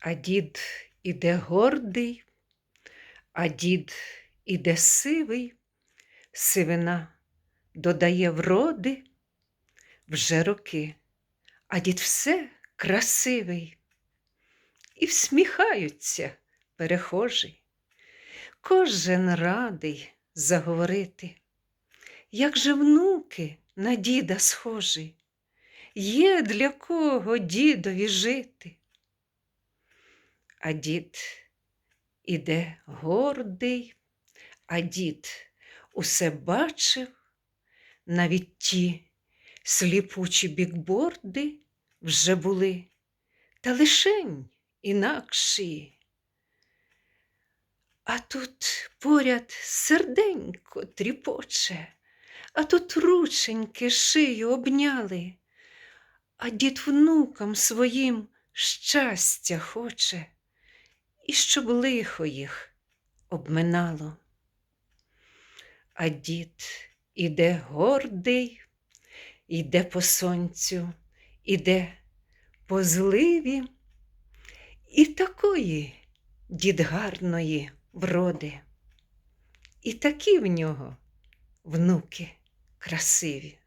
А дід іде гордий, а дід іде сивий, сивина додає вроди вже роки, а дід все красивий. І всміхаються перехожі. Кожен радий заговорити, як же внуки на діда схожі, є для кого дідові жити. А дід іде гордий, а дід усе бачив, навіть ті сліпучі бікборди вже були, та лишень інакші. А тут поряд серденько тріпоче, а тут рученьки шию обняли, а дід внукам своїм щастя хоче, і щоб лихо їх обминало. А дід іде гордий, іде по сонцю, іде по зливі, і такої дід гарної вроди, і такі в нього внуки красиві.